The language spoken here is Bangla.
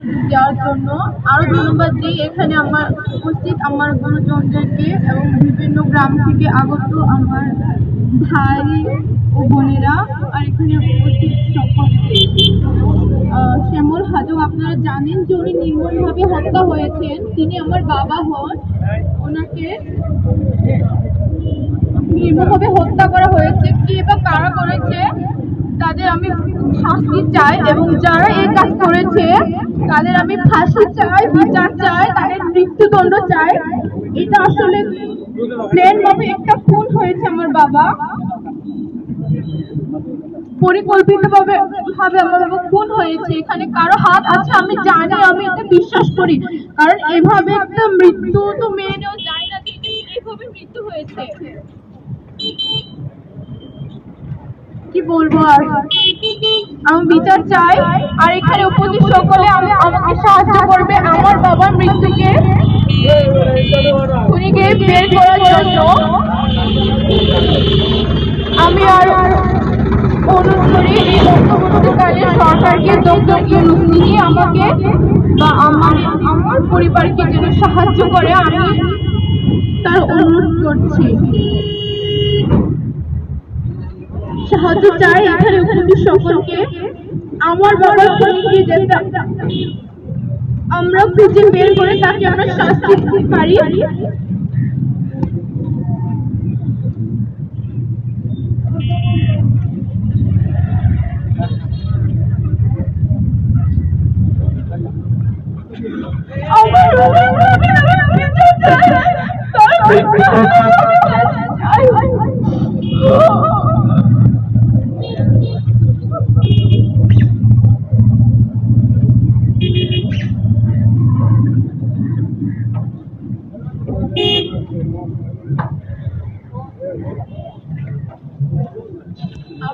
দেওয়ার জন্য। আরও ধন্যবাদ দিই। এখানে আমার উপস্থিত আমার গুরুজনদেরকে এবং বিভিন্ন গ্রাম থেকে আগত আমার ভাই ও বোনেরা আর এখানে উপস্থিত সকলকে। শ্যামল হাজং, আপনারা জানেন যে উনি নির্মমভাবে হত্যা হয়েছেন। তিনি আমার বাবা হন। ওনাকে নির্মমভাবে হত্যা করা হয়েছে। কে বা কারা করেছে? তাদের আমি শাস্তি চাই এবং যারা এই কাজ করেছে, তাদের আমি ফাঁসি চাই, বিচার চাই, তাদের মৃত্যুদণ্ড চাই। এটা আসলে প্লেন ভাবে একটা খুন হয়েছে আমার বাবা। পরিকল্পিত ভাবে আমার বাবা খুন হয়েছে। এখানে কারও হাত আছে, আমি জানি, আমি এটা বিশ্বাস করি। কারণ এভাবে একটা মৃত্যু তো মেনে নেওয়া যায় না এটা এইভাবে মৃত্যু হয়েছে। কি বলব আর? আমি বিচার চাই, আর এখানে উপস্থিত সকলে আমি আমাকে সাহায্য করবে আমার বাবার মৃত্যুকে। খুনিকে বের করার জন্য। আমি আর অনুরোধ করি, এই অন্তর্বর্তীকালে সরকারকে ইউনুস তিনি আমাকে বা আমার আমার পরিবারকে যেন সাহায্য করে, আমি তার অনুরোধ করছি। সাহায্য চাই এখানে উপস্থিত সকলকে। আমার বাবার খুনিকে যেতে আমরা খুঁজে বের করে তাকে আমরা শাস্তি দিতে পারি। আমার